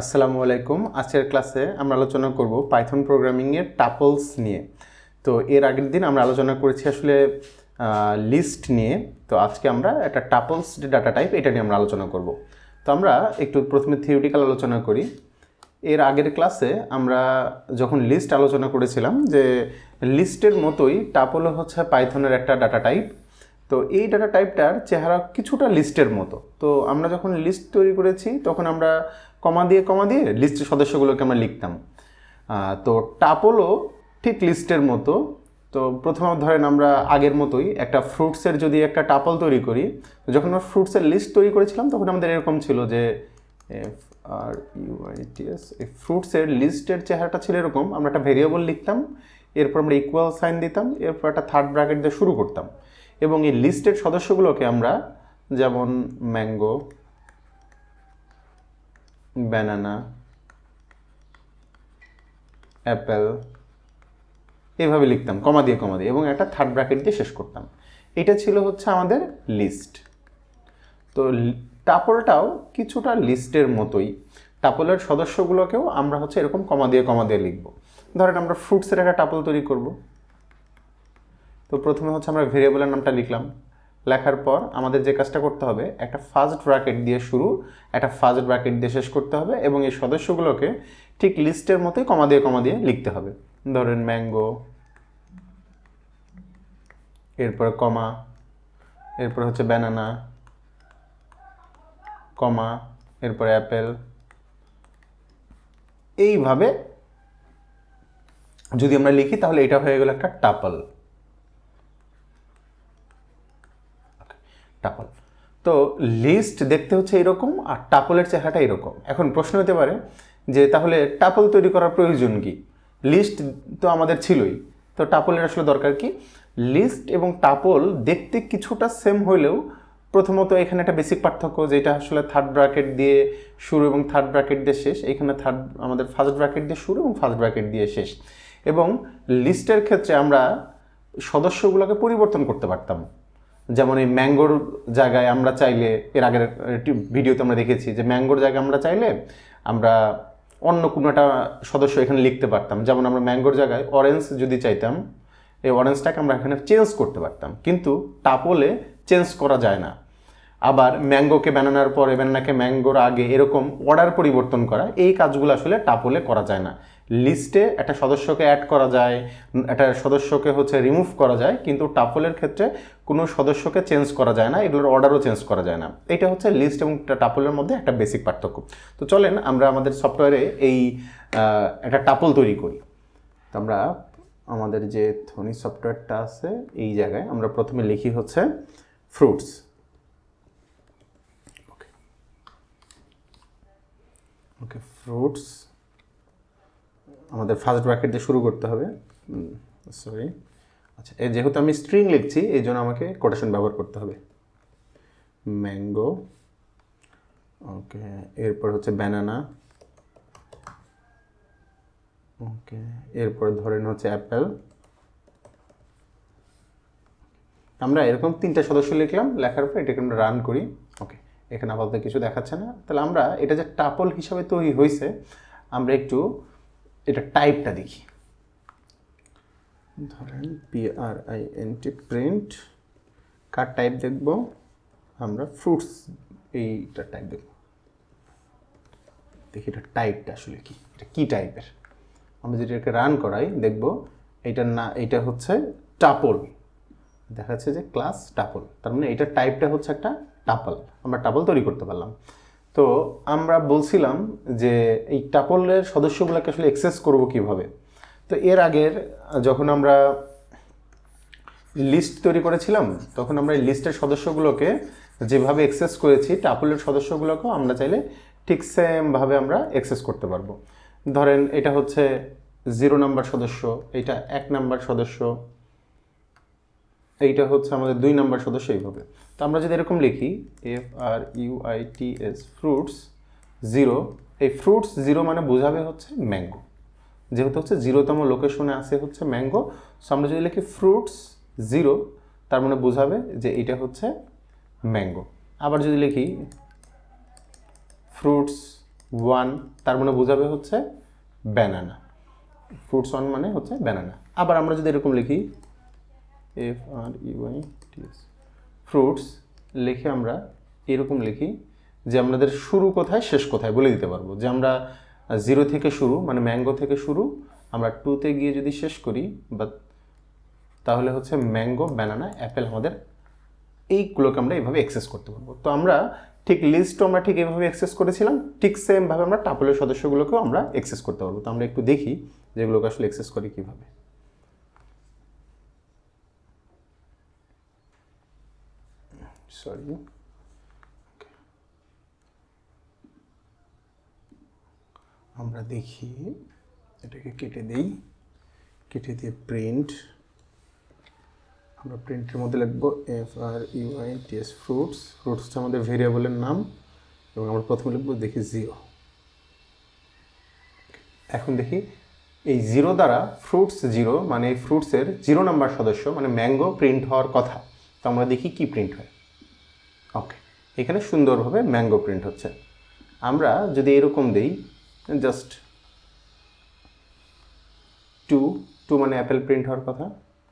আসসালামু আলাইকুম। আজকের ক্লাসে আমরা আলোচনা করব পাইথন প্রোগ্রামিংয়ের টাপলস নিয়ে। তো এর আগের দিন আমরা আলোচনা করেছি আসলে লিস্ট নিয়ে। তো আজকে আমরা একটা টাপলস যে ডাটা টাইপ এটা নিয়ে আমরা আলোচনা করব। তো আমরা একটু প্রথমে থিওরিটিক্যাল আলোচনা করি। এর আগের ক্লাসে আমরা যখন লিস্ট আলোচনা করেছিলাম যে লিস্টের মতোই টাপলও হচ্ছে পাইথনের একটা ডাটা টাইপ। তো এই ডাটা টাইপটার চেহারা কিছুটা লিস্টের মতো। তো আমরা যখন লিস্ট তৈরি করেছি তখন আমরা কমা দিয়ে কমা দিয়ে লিস্টের সদস্যগুলোকে আমরা লিখতাম। তো টাপলও ঠিক লিস্টের মতো। তো প্রথমে ধরেন আমরা আগের মতোই একটা ফ্রুটসের যদি একটা টাপল তৈরি করি যখন আমরা ফ্রুটসের লিস্ট তৈরি করেছিলাম, তখন আমাদের এরকম ছিল যে এফ আর ইউআইটিএস এই ফ্রুটসের লিস্টের চেহারাটা ছিল এরকম। আমরা একটা ভেরিয়েবল লিখতাম, এরপর আমরা ইকুয়াল সাইন দিতাম, এরপর একটা থার্ড ব্র্যাকেট দিয়ে শুরু করতাম। এবং এই লিস্টের সদস্যগুলোকে আমরা যেমন ম্যাঙ্গো ব্যানানা অ্যাপেল এভাবে লিখতাম কমা দিয়ে কমা দিয়ে, এবং একটা থার্ড ব্র্যাকেট দিয়ে শেষ করতাম। এটা ছিল হচ্ছে আমাদের লিস্ট তো টাপলটাও কিছুটা লিস্টের মতোই। টাপলের সদস্যগুলোকেও আমরা হচ্ছে এরকম কমা দিয়ে কমা দিয়ে লিখব। ধরেন আমরা ফ্রুটসের একটা টাপল তৈরি করব। তো প্রথমে হচ্ছে আমরা ভেরিয়েবলের নামটা লিখলাম। লেখার পর আমাদের যে কাজটা করতে হবে, একটা ফার্স্ট ব্র্যাকেট দিয়ে শুরু, একটা ফার্স্ট ব্র্যাকেট দিয়ে শেষ করতে হবে এবং এই সদস্যগুলোকে ঠিক লিস্টের মতোই কমা দিয়ে কমা দিয়ে লিখতে হবে। ধরেন ম্যাঙ্গো এরপর কমা এরপর হচ্ছে ব্যানানা কমা এরপরে অ্যাপেল এইভাবে যদি আমরা লিখি তাহলে এটা হয়ে গেল একটা টাপল টাপল। তো লিস্ট দেখতে হচ্ছে এরকম আর টাপলের চেহারাটা এরকম। এখন প্রশ্ন হতে পারে যে তাহলে টাপল তৈরি করার প্রয়োজন কি? লিস্ট তো আমাদের ছিলই। তো টাপলের আসলে দরকার কি? লিস্ট এবং টাপল দেখতে কিছুটা সেম হইলেও প্রথমত এখানে একটা বেসিক পার্থক্য যেটা আসলে থার্ড ব্র্যাকেট দিয়ে শুরু এবং থার্ড ব্র্যাকেট দিয়ে শেষ। এখানে থার্ড আমাদের ফার্স্ট ব্র্যাকেট দিয়ে শুরু এবং ফার্স্ট ব্র্যাকেট দিয়ে শেষ। এবং লিস্টের ক্ষেত্রে আমরা সদস্যগুলোকে পরিবর্তন করতে পারতাম। যেমন এই ম্যাঙ্গোর জায়গায় আমরা চাইলে, এর আগের ভিডিওতে আমরা দেখেছি যে ম্যাঙ্গোর জায়গায় আমরা চাইলে আমরা অন্য কোনো একটা সদস্য এখানে লিখতে পারতাম। যেমন আমরা ম্যাঙ্গোর জায়গায় অরেঞ্জ যদি চাইতাম, এই অরেঞ্জটাকে আমরা এখানে চেঞ্জ করতে পারতাম। কিন্তু টাপলে চেঞ্জ করা যায় না। আবার ম্যাঙ্গোকে ব্যানানার পরে ব্যানানাকে ম্যাঙ্গোর আগে এরকম অর্ডার পরিবর্তন করা, এই কাজগুলো আসলে টাপলে করা যায় না। লিস্টে একটা সদস্যকে অ্যাড করা যায়, একটা সদস্যকে হচ্ছে রিমুভ করা যায়, কিন্তু টাপলের ক্ষেত্রে কোনো সদস্যকে চেঞ্জ করা যায় না, এগুলোর অর্ডারও চেঞ্জ করা যায় না। এটা হচ্ছে লিস্ট এবং টাপলের মধ্যে একটা বেসিক পার্থক্য। তো চলেন আমরা আমাদের সফটওয়্যারে এই একটা টাপল তৈরি করি। তো আমরা আমাদের যে ধনী সফটওয়্যারটা আছে, এই জায়গায় আমরা প্রথমে লিখি হচ্ছে ফ্রুটস ওকে ওকে ফ্রুটস আমাদের ফার্স্ট ব্র্যাকেট দিয়ে শুরু করতে হবে। সরি আচ্ছা এ যেহেতু আমি স্ট্রিং লিখছি, এই জন্য আমাকে কোটেশন ব্যবহার করতে হবে। ম্যাঙ্গো ওকে এরপর হচ্ছে ব্যানানা ওকে এরপর ধরেন হচ্ছে অ্যাপেল আমরা এরকম তিনটা সদস্য লিখলাম, লেখার পর এটাকে আমরা রান করি। ওকে এখানে আপাতত কিছু দেখাচ্ছে না। তাহলে আমরা, এটা যে টাপল হিসাবে তৈরি হয়েছে, আমরা একটু এটা টাইপটা দেখি। ধরেন P R I N T print car type দেখব? আমরা ফ্রুটস এইটা টাইপ দেখব। দেখি এটা টাইপটা আসলে কি, এটা কি টাইপের আমরা যদি এটাকে রান করাই, দেখব এইটার না এটা হচ্ছে টাপল দেখা যাচ্ছে যে ক্লাস টাপল তার মানে এটার টাইপটা হচ্ছে একটা টাপল আমরা টাপল তৈরি করতে পারলাম। তো আমরা বলছিলাম যে এই টাপলের সদস্যগুলোকে আসলে এক্সেস করব কীভাবে? তো এর আগের, যখন আমরা লিস্ট তৈরি করেছিলাম, তখন আমরা এই লিস্টের সদস্যগুলোকে যেভাবে এক্সেস করেছি, টাপলের সদস্যগুলোকেও আমরা চাইলে ঠিক সেমভাবে আমরা এক্সেস করতে পারব। ধরেন এটা হচ্ছে জিরো নাম্বার সদস্য, এটা এক নাম্বার সদস্য, এইটা হচ্ছে আমাদের দুই নাম্বার সদস্য এইভাবে। তো আমরা যদি এরকম লিখি F R U I T S fruits zero এই ফ্রুটস জিরো মানে বোঝাবে হচ্ছে ম্যাঙ্গো যেহেতু হচ্ছে জিরোতম লোকেশনে আছে হচ্ছে ম্যাঙ্গো সো আমরা যদি লিখি ফ্রুটস জিরো তার মানে বোঝাবে যে এটা হচ্ছে ম্যাঙ্গো আবার যদি লিখি ফ্রুটস ওয়ান তার মানে বোঝাবে হচ্ছে ব্যানানা ফ্রুটস ওয়ান মানে হচ্ছে ব্যানানা আবার আমরা যদি এরকম লিখি F R U I T S fruits লিখে আমরা এরকম লিখি যে আমাদের শুরু কোথায়, শেষ কোথায় বলে দিতে পারব। যে আমরা জিরো থেকে শুরু মানে ম্যাঙ্গো থেকে শুরু, আমরা টুতে গিয়ে যদি শেষ করি বা তাহলে হচ্ছে ম্যাঙ্গো ব্যানানা অ্যাপেল আমাদের এইগুলোকে আমরা এইভাবে অ্যাক্সেস করতে পারব। তো আমরা ঠিক লিস্টও আমরা ঠিক এইভাবে অ্যাক্সেস করেছিলাম, ঠিক সেমভাবে আমরা টাপলের সদস্যগুলোকেও আমরা অ্যাক্সেস করতে পারব। তো আমরা একটু দেখি যেগুলোকে আসলে অ্যাক্সেস করি কীভাবে। সরি আমরা দেখি, এটাকে কেটে দেই। কেটে দিয়ে প্রিন্ট আমরা প্রিন্টের মধ্যে লিখব F R U I T S fruits fruits হচ্ছে আমাদের ভেরিয়েবলের নাম এবং আমরা প্রথমে লিখব দেখি জিরো এখন দেখি, এই জিরো দ্বারা ফ্রুটস জিরো মানে এই ফ্রুটসের জিরো নাম্বার সদস্য মানে ম্যাঙ্গো প্রিন্ট হওয়ার কথা। তো আমরা দেখি কি প্রিন্ট হয়। এখানে সুন্দরভাবে ম্যাঙ্গো প্রিন্ট হচ্ছে। আমরা যদি এরকম দেই জাস্ট টু টু মানে অ্যাপেল প্রিন্ট হওয়ার কথা?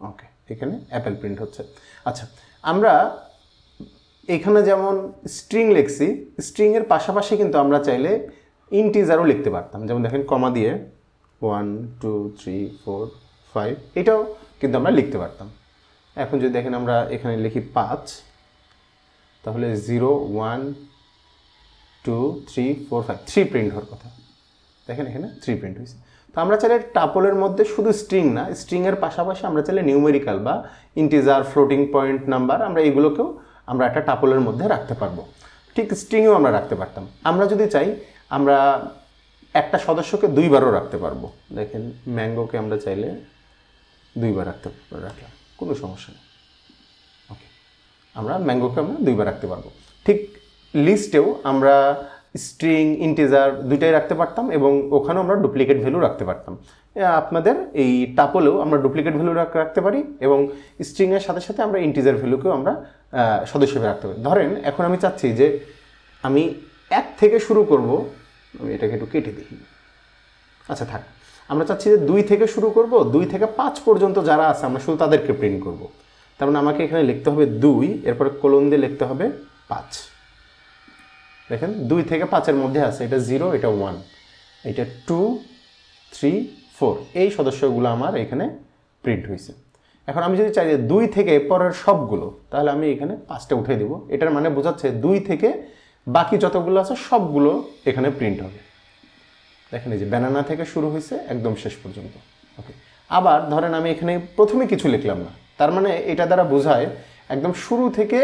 ওকে এখানে অ্যাপেল প্রিন্ট হচ্ছে। আচ্ছা আমরা এখানে যেমন স্ট্রিং লিখছি স্ট্রিংয়ের পাশাপাশি কিন্তু আমরা চাইলে ইন্টিজারও লিখতে পারতাম। যেমন দেখেন কমা দিয়ে one two three four five এটাও কিন্তু আমরা লিখতে পারতাম। এখন যদি দেখেন, আমরা এখানে লিখি পাঁচ তাহলে zero, one, two, three, four, five, three print হওয়ার কথা। দেখেন এখানে থ্রি প্রিন্ট হয়েছে। তো আমরা চাইলে টাপলের মধ্যে শুধু স্ট্রিং না স্ট্রিংয়ের পাশাপাশি আমরা চাইলে নিউমেরিক্যাল বা ইন্টিজার ফ্লোটিং পয়েন্ট নাম্বার আমরা এগুলোকেও আমরা একটা টাপলের মধ্যে রাখতে পারব। ঠিক স্ট্রিংও আমরা রাখতে পারতাম। আমরা যদি চাই, আমরা একটা সদস্যকে দুইবারও রাখতে পারব। দেখেন ম্যাঙ্গোকে আমরা চাইলে দুইবার রাখতে রাখলাম। কোনো সমস্যা নেই। আমরা ম্যাঙ্গোকে আমরা দুইবার রাখতে পারব। ঠিক লিস্টেও আমরা স্ট্রিং ইন্টিজার দুইটাই রাখতে পারতাম এবং ওখানেও আমরা ডুপ্লিকেট ভ্যালু রাখতে পারতাম। আপনাদের এই টাপলেও আমরা ডুপ্লিকেট ভ্যালু রাখতে পারি এবং স্ট্রিংয়ের সাথে সাথে আমরা ইন্টিজার ভ্যালুকেও আমরা সদস্য রাখতে পারি। ধরেন, এখন আমি চাচ্ছি যে আমি এক থেকে শুরু করব, আমি এটাকে একটু কেটে দিই। আচ্ছা থাক। আমরা চাচ্ছি যে দুই থেকে শুরু করব, দুই থেকে পাঁচ পর্যন্ত যারা আছে, আমরা শুধু তাদেরকে প্রিন্ট করব। তার মানে আমাকে এখানে লিখতে হবে দুই, এরপরে কোলন দিয়ে লিখতে হবে পাঁচ। দেখেন, দুই থেকে পাঁচের মধ্যে আছে, এটা জিরো, এটা ওয়ান, এটা টু, থ্রি, ফোর। এই সদস্যগুলো আমার এখানে প্রিন্ট হয়েছে। এখন আমি যদি চাই যে দুই থেকে পরের সবগুলো, তাহলে আমি এখানে পাঁচটা উঠে দেবো। এটার মানে বোঝাচ্ছে দুই থেকে বাকি যতগুলো আছে, সবগুলো এখানে প্রিন্ট হবে। দেখেন, এই যে ব্যানানা থেকে শুরু হয়েছে, একদম শেষ পর্যন্ত। ওকে আবার ধরেন আমি এখানে প্রথমে কিছু লিখলাম না। তার মানে এটা দ্বারা বোঝায় একদম শুরু থেকে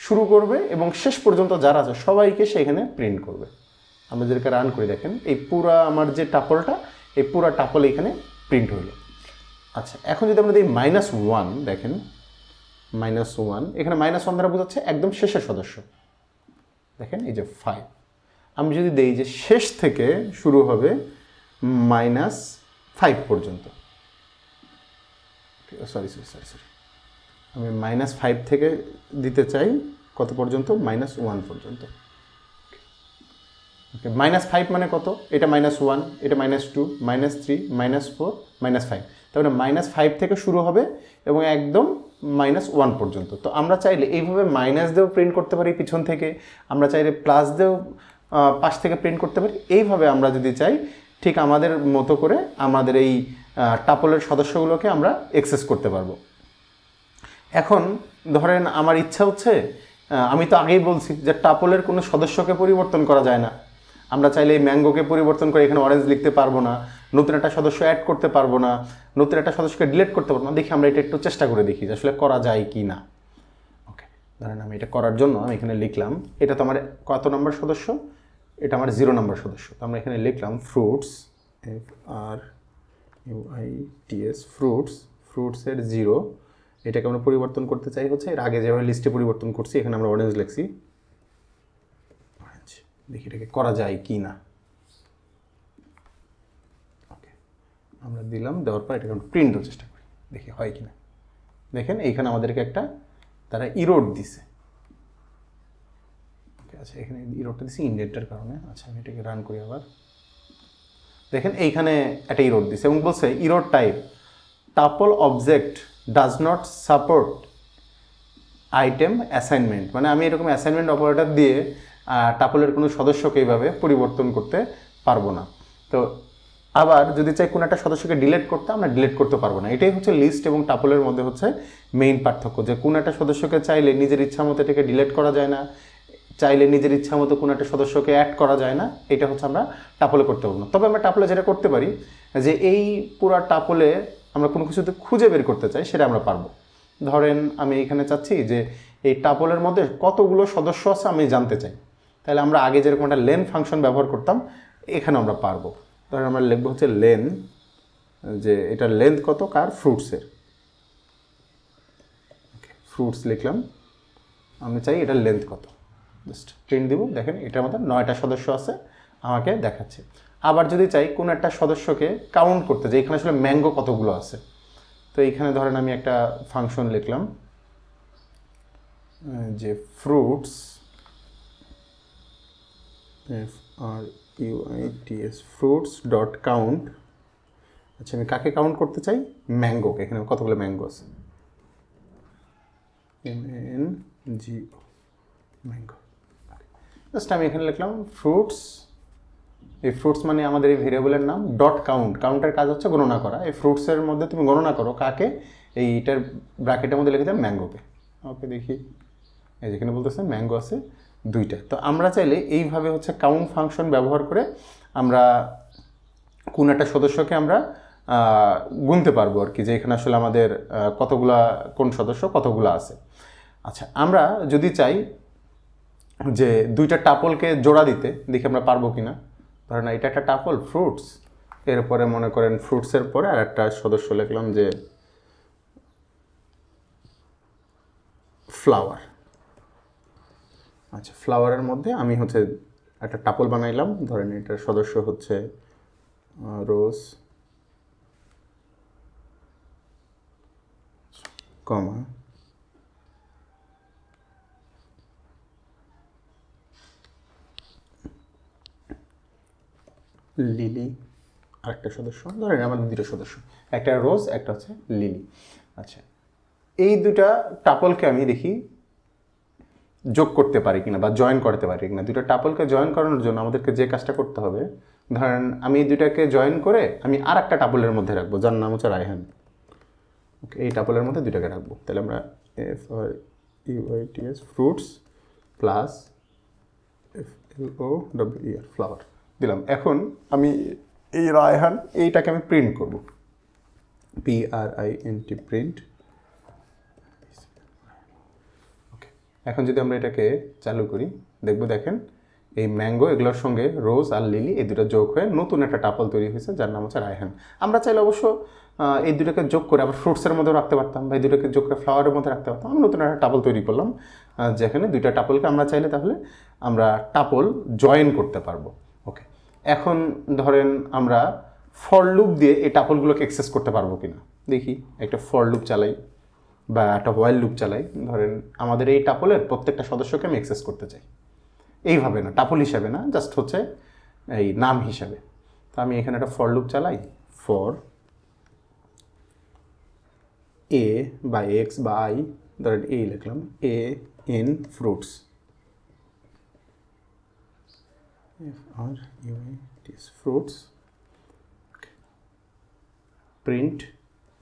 শুরু করবে এবং শেষ পর্যন্ত যারা আছে সবাইকে সে এখানে প্রিন্ট করবে। আমরা যেটাকে রান করে দেখেন। এই পুরা আমার যে টাপলটা, এই পুরা টাপল এখানে প্রিন্ট হইল। আচ্ছা এখন যদি আমরা দিই মাইনাস ওয়ান দেখেন। মাইনাস ওয়ান এখানে মাইনাস ওয়ান দ্বারা বোঝাচ্ছে একদম শেষের সদস্য। দেখেন, এই যে ফাইভ আমি যদি দেই যে শেষ থেকে শুরু হবে মাইনাস ফাইভ পর্যন্ত। সরি সরি সরি সরি আমি মাইনাস ফাইভ থেকে দিতে চাই কত পর্যন্ত? মাইনাস ওয়ান পর্যন্ত। ওকে মাইনাস ফাইভ মানে কত? এটা মাইনাস ওয়ান এটা minus two minus three minus four minus five তার মানে মাইনাস ফাইভ থেকে শুরু হবে এবং একদম মাইনাস ওয়ান পর্যন্ত। তো আমরা চাইলে এইভাবে মাইনাস দিয়েও প্রিন্ট করতে পারি পিছন থেকে, আমরা চাইলে প্লাস দিয়েও পাশ থেকে প্রিন্ট করতে পারি। এইভাবে আমরা যদি চাই ঠিক আমাদের মতো করে আমাদের এই টাপলের সদস্যগুলোকে আমরা অ্যাক্সেস করতে পারব। এখন ধরেন আমার ইচ্ছা হচ্ছে আমি তো আগেই বলছি যে টাপলের কোনো সদস্যকে পরিবর্তন করা যায় না। আমরা চাইলে এই ম্যাঙ্গোকে পরিবর্তন করে এখানে অরেঞ্জ লিখতে পারব না, নতুন একটা সদস্য অ্যাড করতে পারব না, নতুন একটা সদস্যকে ডিলিট করতে পারব না। দেখি আমরা এটা একটু চেষ্টা করে দেখি যে আসলে করা যায় কি না। ওকে ধরেন আমি এটা করার জন্য আমি এখানে লিখলাম, এটা তো আমার কত নম্বর সদস্য? এটা আমার জিরো নাম্বার সদস্য। তো আমরা এখানে লিখলাম fruits F R U I T S fruits ফ্রুটসের zero এটাকে আমরা পরিবর্তন করতে চাই হচ্ছে, এর আগে যেভাবে লিস্টে পরিবর্তন করছি, এখানে আমরা অরেঞ্জ লিখছি। দেখি এটাকে করা যায় কি না। ওকে আমরা দিলাম, দেওয়ার পর এটাকে প্রিন্ট দেওয়ার চেষ্টা করি, দেখি হয় কি না। দেখেন, এইখানে আমাদেরকে একটা, তারা ইরোড দিছে। আছে এখানে ইরোডটা দিছি ইন্ডেন্টের কারণে। আচ্ছা আমি এটাকে রান করি আবার। দেখেন, এইখানে একটা ইরোড দিছে এবং বলছে error type tuple object does not support item assignment মানে আমি এরকম অ্যাসাইনমেন্ট অপারেটর দিয়ে টাপলের কোনো সদস্যকে এইভাবে পরিবর্তন করতে পারব না। তো আবার যদি চাই কোনো একটা সদস্যকে ডিলেট করতে, আমরা ডিলেট করতে পারব না। এটাই হচ্ছে লিস্ট এবং টাপলের মধ্যে হচ্ছে মেইন পার্থক্য। যে কোনো একটা সদস্যকে চাইলে নিজের ইচ্ছা মতো এটাকে ডিলেট করা যায় না। চাইলে নিজের ইচ্ছা মতো কোনো একটা সদস্যকে অ্যাড করা যায় না, এটা হচ্ছে আমরা টাপলে করতে পারব না। তবে আমরা টাপলে যেটা করতে পারি, যে এই পুরা টাপলে আমরা কোনো কিছুতে খুঁজে বের করতে চাই, সেটা আমরা পারব। ধরেন আমি এখানে চাচ্ছি যে এই টাপলের মধ্যে কতগুলো সদস্য আছে আমি জানতে চাই। তাহলে আমরা আগে যেরকম একটা লেন ফাংশন ব্যবহার করতাম এখানে আমরা পারব। ধরেন আমরা লিখব হচ্ছে লেন যে এটার লেন্থ কত? কার? ফ্রুটসের ফ্রুটস লিখলাম। আমি চাই এটার লেন্থ কত? জাস্ট প্রিন্ট দিব। দেখেন, এটার মধ্যে নয়টা সদস্য আছে, আমাকে দেখাচ্ছে। আবার যদি চাই কোনো একটা সদস্যকে কাউন্ট করতে, যে এখানে আসলে ম্যাঙ্গো কতগুলো আছে। তো এইখানে ধরেন আমি একটা ফাংশন লিখলাম যে fruits F R S fruits dot count আচ্ছা আমি কাকে কাউন্ট করতে চাই? ম্যাঙ্গোকে এখানে কতগুলো ম্যাঙ্গো আছে? M N G mango just আমি এখানে লিখলাম ফ্রুটস এই ফ্রুটস মানে আমাদের এই ভেরিয়েবলের নাম ডট কাউন্ট কাউন্টের কাজ হচ্ছে গণনা করা। এই ফ্রুটসের মধ্যে তুমি গণনা করো কাকে? এইটার ব্র্যাকেটের মধ্যে লিখে দেয় ম্যাঙ্গোকে ওকে দেখি। এই যেখানে বলতেছে ম্যাঙ্গো আছে দুইটা। তো আমরা চাইলে এইভাবে হচ্ছে কাউন্ট ফাংশন ব্যবহার করে আমরা কোন একটা সদস্যকে আমরা গুনতে পারব আর কি, যে এখানে আসলে আমাদের কতগুলা, কোন সদস্য কতগুলো আছে। আচ্ছা আমরা যদি চাই যে দুইটা টাপলকে জোড়া দিতে, দেখি আমরা পারব কি না ধরেন এটা একটা টাপল ফ্রুটস এরপরে মনে করেন ফ্রুটসের পরে আর একটা সদস্য লিখলাম যে ফ্লাওয়ার আচ্ছা ফ্লাওয়ারের মধ্যে আমি হচ্ছে একটা টাপল বানাইলাম। ধরেন এটার সদস্য হচ্ছে রোজ কমা লিলি, আরেকটা সদস্য, ধরেন আমাদের দুটো সদস্য, একটা রোজ, একটা হচ্ছে লিলি। আচ্ছা এই দুটা টাপলকে আমি দেখি যোগ করতে পারি কিনা বা জয়েন করতে পারি কিনা। দুটো টাপলকে জয়েন করানোর জন্য আমাদেরকে যে কাজটা করতে হবে, ধরেন আমি এই দুটাকে জয়েন করে আমি আর একটা টাপলের মধ্যে রাখব, যার নাম হচ্ছে রায়হান। ওকে এই টাপলের মধ্যে দুটাকে রাখব। তাহলে আমরা F R U I T S fruits plus F L O W year flower দিলাম। এখন আমি এই রায়হান, এইটাকে আমি প্রিন্ট করব। P R I N T print okay এখন যদি আমরা এটাকে চালু করি, দেখব দেখেন, এই ম্যাঙ্গো এগুলোর সঙ্গে রোজ আর লিলি এই দুটো যোগ হয়ে নতুন একটা টাপল তৈরি হয়েছে, যার নাম হচ্ছে রায়হান। আমরা চাইলে অবশ্য এই দুটোকে যোগ করে আবার ফ্রুটসের মধ্যেও রাখতে পারতাম, বা এই দুটোকে যোগ করে ফ্লাওয়ারের মধ্যে রাখতে পারতাম। আমরা নতুন একটা টাপল তৈরি করলাম যেখানে দুইটা টাপলকে আমরা চাইলে তাহলে আমরা টাপল জয়েন করতে পারব। এখন ধরেন আমরা ফর লুপ দিয়ে এই টাপলগুলোকে অ্যাক্সেস করতে পারব কিনা? দেখি, একটা ফর লুপ চালাই বা একটা ওয়াইল লুপ চালাই। ধরেন আমাদের এই টাপলের প্রত্যেকটা সদস্যকে আমি অ্যাক্সেস করতে চাই। এইভাবে না টাপল হিসাবে না জাস্ট হচ্ছে এই নাম হিসাবে। তো আমি এখানে একটা ফর লুপ চালাই ফর এ বা এক্স বা আই ধরেন এ লিখলাম A in fruits F R U T S fruits print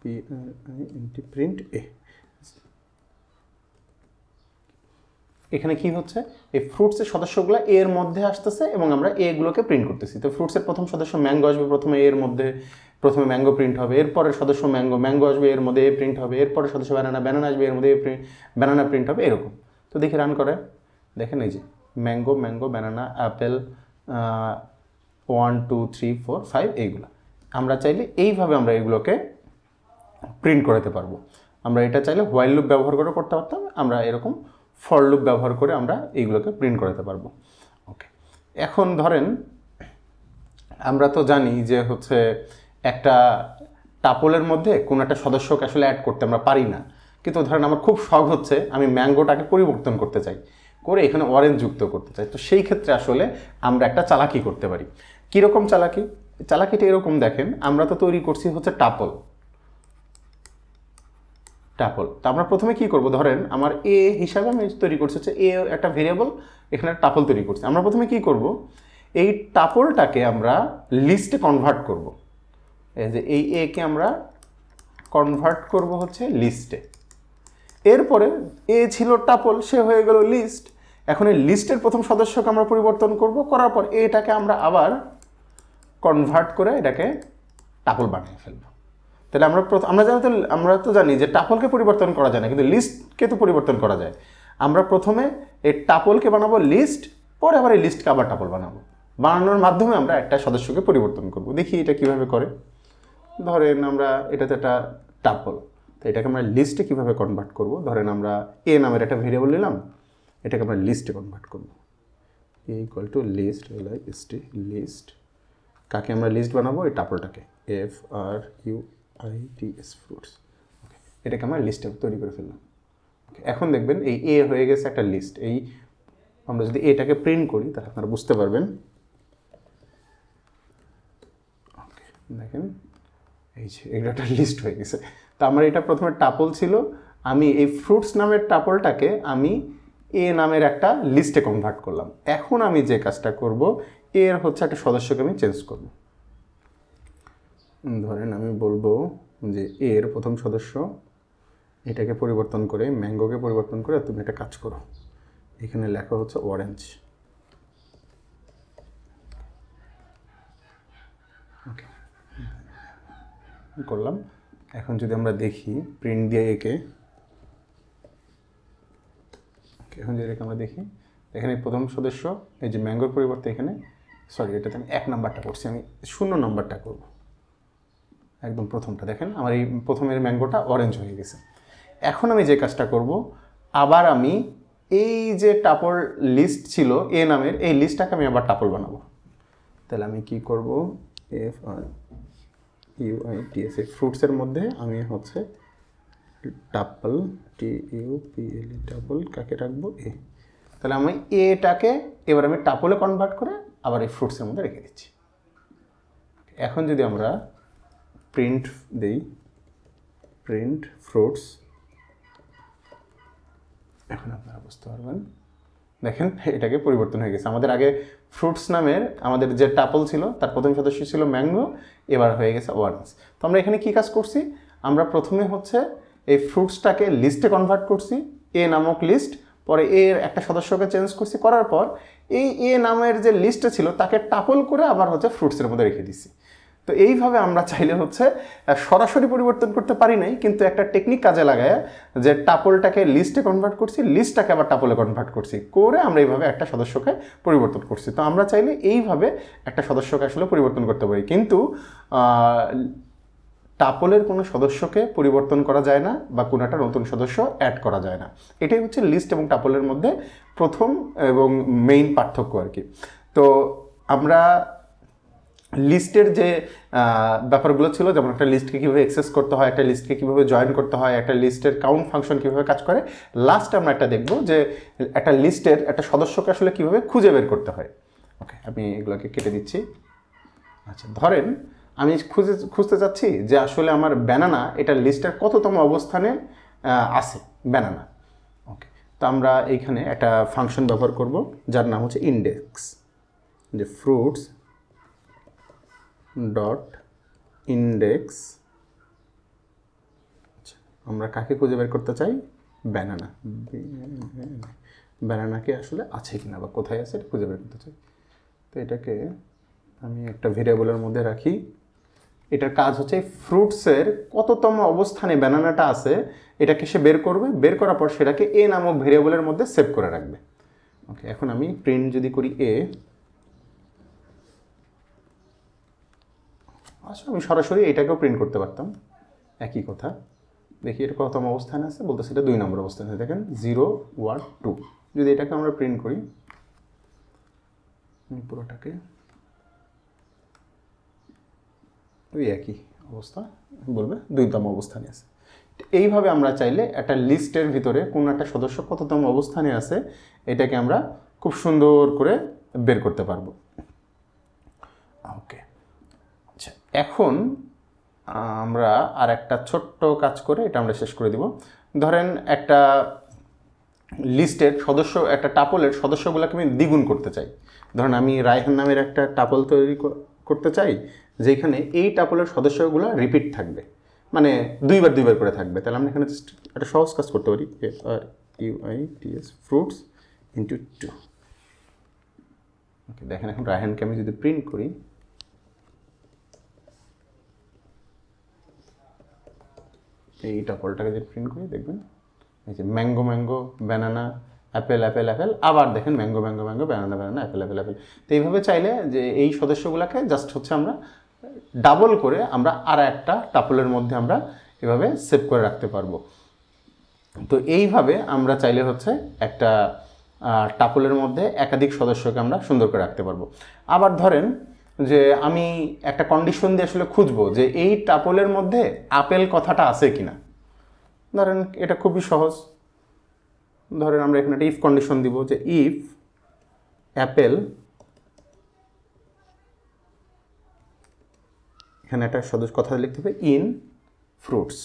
P R I N T print A এখানে কি হচ্ছে? এই ফ্রুটসের সদস্যগুলো এ এর মধ্যে আসতেছে এবং আমরা এ গুলোকে প্রিন্ট করতেছি। তো ফ্রুটসের প্রথম সদস্য ম্যাঙ্গো আসবে, প্রথমে এর মধ্যে, প্রথমে ম্যাঙ্গো প্রিন্ট হবে। এরপরের সদস্য ম্যাঙ্গো ম্যাঙ্গো আসবে, এর মধ্যে এ প্রিন্ট হবে। এরপরের সদস্য ব্যানানা ব্যানানা আসবে, এর মধ্যে ব্যানানা প্রিন্ট হবে, এরকম। তো দেখি রান করে। দেখেন এই যে mango mango banana apple one two three four five এইগুলো। আমরা চাইলে এইভাবে আমরা এগুলোকে প্রিন্ট করাতে পারব। আমরা এটা চাইলে হোয়াইল লুপ ব্যবহার করে করতে পারতাম, আমরা এরকম ফর লুপ ব্যবহার করে আমরা এইগুলোকে প্রিন্ট করাতে পারব। ওকে এখন ধরেন, আমরা তো জানি যে হচ্ছে একটা টাপলের মধ্যে কোনো একটা সদস্যকে আসলে অ্যাড করতে আমরা পারি না। কিন্তু ধরেন আমার খুব শখ হচ্ছে, আমি ম্যাঙ্গোটাকে পরিবর্তন করতে চাই। করে এখানে অরেঞ্জ যুক্ত করতে চাই। তো সেই ক্ষেত্রে আসলে আমরা একটা চালাকি করতে পারি। কীরকম চালাকি? চালাকিটা এরকম দেখেন, আমরা তো তৈরি করছি হচ্ছে টাপল টাপল তো আমরা প্রথমে কি করব? ধরেন আমার এ হিসাবে আমি তৈরি করছি হচ্ছে এ একটা ভেরিয়েবল এখানে টাপল তৈরি করছি। আমরা প্রথমে কি করব? এই টাপলটাকে আমরা লিস্টে কনভার্ট করব। এই যে এই এ কে আমরা কনভার্ট করব হচ্ছে লিস্টে এরপরে এ ছিল টাপল, সে হয়ে গেল লিস্ট। এখন এই লিস্টের প্রথম সদস্যকে আমরা পরিবর্তন করব, করার পর এটাকে আমরা আবার কনভার্ট করে এটাকে টাপল বানিয়ে ফেলব। তাহলে আমরা আমরা জানি তো আমরা তো জানি যে টাপলকে পরিবর্তন করা যায় না, কিন্তু লিস্টকে তো পরিবর্তন করা যায়। আমরা প্রথমে এই টাপলকে বানাবো লিস্ট, পরে আবার এই লিস্টকে আবার টাপল বানাবো। বানানোর মাধ্যমে আমরা একটা সদস্যকে পরিবর্তন করব। দেখি এটা কীভাবে করে। ধরেন আমরা এটাতে একটা টাপল। তো এটাকে আমরা লিস্টে কীভাবে কনভার্ট করব? ধরেন আমরা এ নামের একটা ভেরিয়েবল নিলাম এটাকে আমরা লিস্টে কনভার্ট করব। A equal to list S T list কাকে আমরা লিস্ট বানাবো? এই টাপলটাকে F R U I T S fruits okay এটাকে আমরা লিস্টে তৈরি করে ফেললাম। Okay, এখন দেখবেন এই এ হয়ে গেছে একটা লিস্ট এই আমরা যদি এটাকে প্রিন্ট করি তাহলে আপনারা বুঝতে পারবেন। ওকে দেখেন এই যে এটা একটা লিস্ট হয়ে গেছে। তো আমার এটা প্রথমে টাপল ছিল। আমি এই ফ্রুটস নামের টাপলটাকে আমি এ নামের একটা লিস্টে কনভার্ট করলাম। এখন আমি যে কাজটা করব, এর হচ্ছে একটা সদস্যকে আমি চেঞ্জ করব। ধরেন আমি বলব যে এর প্রথম সদস্য, এটাকে পরিবর্তন করে, ম্যাঙ্গোকে পরিবর্তন করে তুমি একটা কাজ করো। এখানে লেখা হচ্ছে অরেঞ্জ করলাম। এখন যদি আমরা দেখি প্রিন্ট দিয়ে একে এখন যদি আমরা দেখি, এখানে প্রথম সদস্য, এই যে ম্যাঙ্গোর পরিবর্তে এখানে সরি এটাতে আমি এক নাম্বারটা করছি, আমি শূন্য নাম্বারটা করব। একদম প্রথমটা, দেখেন, আমার এই প্রথমের ম্যাঙ্গোটা অরেঞ্জ হয়ে গেছে। এখন আমি যে কাজটা করব, আবার আমি এই যে টাপল লিস্ট ছিল, এ নামের, এই লিস্টটাকে আমি আবার টাপল বানাবো। তাহলে আমি কি করব F R U I T S এই ফ্রুটসের মধ্যে আমি হচ্ছে tuple T U P L tuple কাকে রাখব? এ তাহলে আমি এটাকে এবার আমি টাপলে কনভার্ট করে আবার এই ফ্রুটসের মধ্যে রেখে দিচ্ছি। এখন যদি আমরা প্রিন্ট দেই প্রিন্ট ফ্রুটস এখন আপনারা বুঝতে পারবেন। দেখেন, এটাকে পরিবর্তন হয়ে গেছে। আমাদের আগে ফ্রুটস নামের আমাদের যে টাপল ছিল, তার প্রথম সদস্য ছিল ম্যাঙ্গো এবার হয়ে গেছে অরেঞ্জ তো আমরা এখানে কী কাজ করছি? আমরা প্রথমে হচ্ছে এই ফ্রুটসটাকে লিস্টে কনভার্ট করছি এ নামক লিস্ট পরে এর একটা সদস্যকে চেঞ্জ করছি, করার পর এই এ নামের যে লিস্টটা ছিল, তাকে টাপল করে আবার হচ্ছে ফ্রুটসের মধ্যে রেখে দিছি তো এইভাবে আমরা চাইলে হচ্ছে সরাসরি পরিবর্তন করতে পারি নাই, কিন্তু একটা টেকনিক কাজে লাগায় যে টাপলটাকে লিস্টে কনভার্ট করছি লিস্টটাকে আবার টাপলে কনভার্ট করছি, করে আমরা এইভাবে একটা সদস্যকে পরিবর্তন করছি। তো আমরা চাইলে এইভাবে একটা সদস্যকে আসলে পরিবর্তন করতে পারি। কিন্তু টাপলের কোনো সদস্যকে পরিবর্তন করা যায় না বা কোনো একটা নতুন সদস্য অ্যাড করা যায় না। এটাই হচ্ছে লিস্ট এবং টাপলের মধ্যে প্রথম এবং মেইন পার্থক্য আর কি। তো আমরা লিস্টের যে ব্যাপারগুলো ছিল, যেমন একটা লিস্টকে কীভাবে এক্সেস করতে হয়, একটা লিস্টকে কীভাবে জয়েন করতে হয়, একটা লিস্টের কাউন্ট ফাংশন কীভাবে কাজ করে লাস্ট আমরা একটা দেখব যে, একটা লিস্টের একটা সদস্যকে আসলে কীভাবে খুঁজে বের করতে হয়। ওকে আমি এগুলোকে কেটে দিচ্ছি। আচ্ছা ধরেন আমি খুঁজে, খুঁজতে চাচ্ছি যে আসলে আমার ব্যানানা এটা লিস্টের কততম অবস্থানে আছে ব্যানানা ওকে তো আমরা এইখানে একটা ফাংশন ব্যবহার করব, যার নাম হচ্ছে ইন্ডেক্স যে ফ্রুটস ডট ইন্ডেক্স। আচ্ছা আমরা কাকে খুঁজে বের করতে চাই? ব্যানানা। ব্যানানাকে আসলে আছে কিনা বা কোথায় আছে এটা খুঁজে বের করতে চাই। তো এটাকে আমি একটা ভেরিয়েবলের মধ্যে রাখি। এটার কাজ হচ্ছে ফ্রুটসের কততম অবস্থানে ব্যানানাটা আছে, এটাকে সে বের করবে। বের করার পর সেটাকে এ নামক ভেরিয়েবলের মধ্যে সেভ করে রাখবে। ওকে, এখন আমি প্রিন্ট যদি করি এ আচ্ছা আমি সরাসরি এটাকেও প্রিন্ট করতে পারতাম। একই কথা। দেখি এটা কতম অবস্থানে আছে বলতে সেটা দুই নম্বর অবস্থানে আছে। দেখেন জিরো ওয়ান টু যদি এটাকে আমরা প্রিন্ট করি পুরোটাকে ওই একই অবস্থা, বলবে দুইতম অবস্থানে আছে। এইভাবে আমরা চাইলে একটা লিস্টের ভিতরে কোন একটা সদস্য কততম অবস্থানে আছে, এটাকে আমরা খুব সুন্দর করে বের করতে পারব ওকে আচ্ছা এখন, আমরা আর একটা ছোট্ট কাজ করে এটা আমরা শেষ করে দিব। ধরেন একটা লিস্টের সদস্য, একটা টাপলের সদস্যগুলোকে আমি দ্বিগুণ করতে চাই। ধরেন আমি রায়হান নামের একটা টাপল তৈরি করতে চাই, যেখানে এই টাপলের সদস্যগুলো রিপিট থাকবে। মানে দুইবার দুইবার করে থাকবে। তাহলে আমরা এখানে একটা সহজ কাজ করতে পারি। F R U I T S fruits into two okay দেখেন এখন রায়হানকে আমি যদি প্রিন্ট করি এই টাপলটাকে যদি প্রিন্ট করি, দেখবেন? এই যে mango mango banana apple apple apple আবার দেখেন mango mango mango banana banana apple apple apple তো এইভাবে চাইলে যে এই সদস্যগুলোকে জাস্ট হচ্ছে আমরা ডাবল করে আমরা আর একটা টাপলের মধ্যে আমরা এভাবে সেভ করে রাখতে পারব। তো এইভাবে আমরা চাইলে হচ্ছে একটা টাপলের মধ্যে একাধিক সদস্যকে আমরা সুন্দর করে রাখতে পারব। আবার ধরেন যে আমি একটা কন্ডিশন দিয়ে আসলে খুঁজবো যে এই টাপলের মধ্যে আপেল কথাটা আছে কি না ধরেন এটা খুবই সহজ। ধরেন আমরা এখানে একটা ইফ কন্ডিশন দিব যে ইফ অ্যাপেল এখানে একটা সদস্য কথা লিখতে হবে ইন ফ্রুটস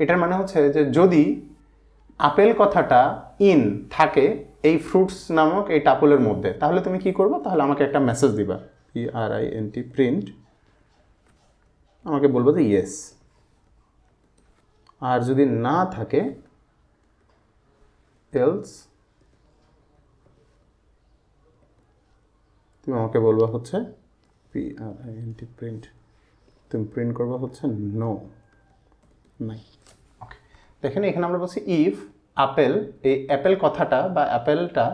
এটার মানে হচ্ছে যে যদি আপেল কথাটা ইন থাকে এই ফ্রুটস নামক এই টাপলের মধ্যে। তাহলে তুমি কি করবে? তাহলে আমাকে একটা মেসেজ দিবা। P R I N T print আমাকে বলব যে ইয়েস আর যদি না থাকে এলস তুমি আমাকে বলবা হচ্ছে P R I N T print তুমি প্রিন্ট করবা হচ্ছে নো নাই। ওকে দেখেন, এখানে আমরা বলছি ইফ আপেল, এই অ্যাপেল কথাটা বা অ্যাপেলটা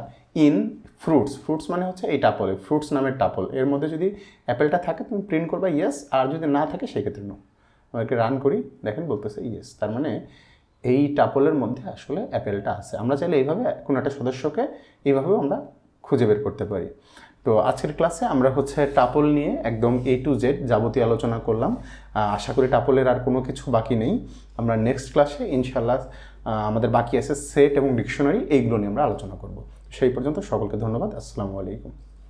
ইন ফ্রুটস ফ্রুটস মানে হচ্ছে এই টাপলে ফ্রুটস নামের টাপল। এর মধ্যে যদি অ্যাপেলটা থাকে, তুমি প্রিন্ট করবা ইয়েস আর যদি না থাকে, সেক্ষেত্রে নো আমাকে রান করি, দেখেন বলতেছে ইয়েস তার মানে এই টাপলের মধ্যে আসলে অ্যাপেলটা আছে। আমরা চাইলে এইভাবে কোনো একটা সদস্যকে এইভাবেও আমরা খুঁজে বের করতে পারি। তো আজকের ক্লাসে আমরা হচ্ছে টাপল নিয়ে একদম এ টু জেড যাবতীয় আলোচনা করলাম। আশা করি টাপলের আর কোনো কিছু বাকি নেই। আমরা নেক্সট ক্লাসে ইনশাল্লাহ আমাদের বাকি আছে সেট এবং ডিকশনারি এইগুলো নিয়ে আমরা আলোচনা করব। সেই পর্যন্ত সকলকে ধন্যবাদ। আসসালামু আলাইকুম।